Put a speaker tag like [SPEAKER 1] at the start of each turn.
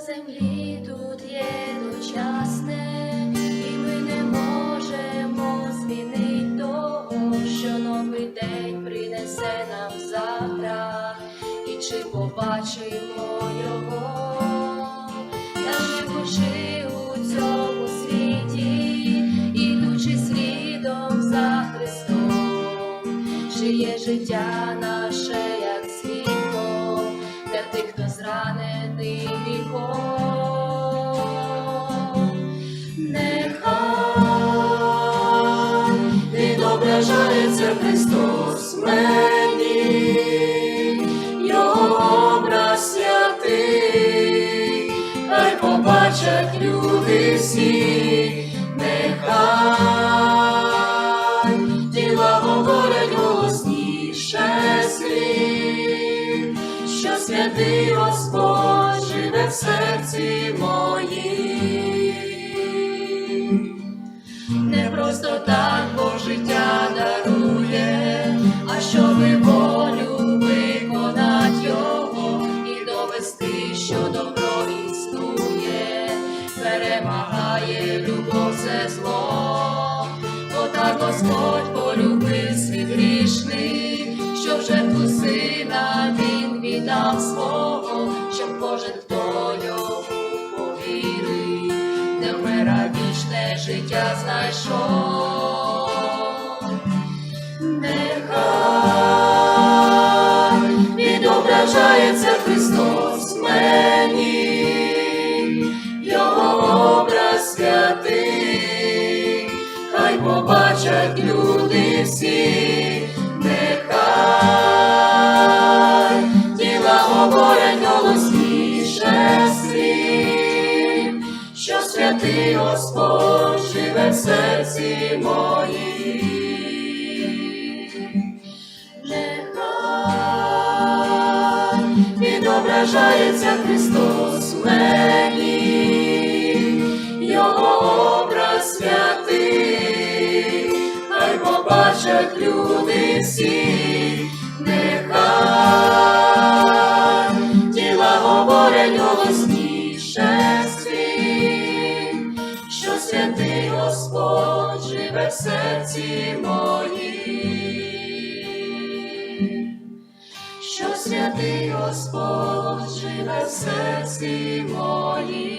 [SPEAKER 1] землі тут є дочасне, і ми не можемо змінити того, що новий день принесе нам завтра, і чи побачимо його, та живучи у цьому світі, ідучи слідом за Христом, чиє життя наше, як світло, для тих, хто зранений відображається Христос мені, Його святий, хай побачать люди всі, нехай діла говорять голосніше що святий серці моїм. Не просто так Бог життя дарує, а щоби волю виконать його і довести, що добро існує, перемагає любов це зло, бо так Господь полюбив світ грішний, що в жертву сина він віддав свого, щоб кожен, хто життя знайшов. Нехай відображається Христос мені, Його образ святий, хай побачать люди всі, святий Господь живе в серці моїм. Нехай відображається Христос в мені, Його образ святий, хай побачать люди всі, нехай діла говорять голосніше Живе в серці моїм, що святий Господь живе в серці моїм.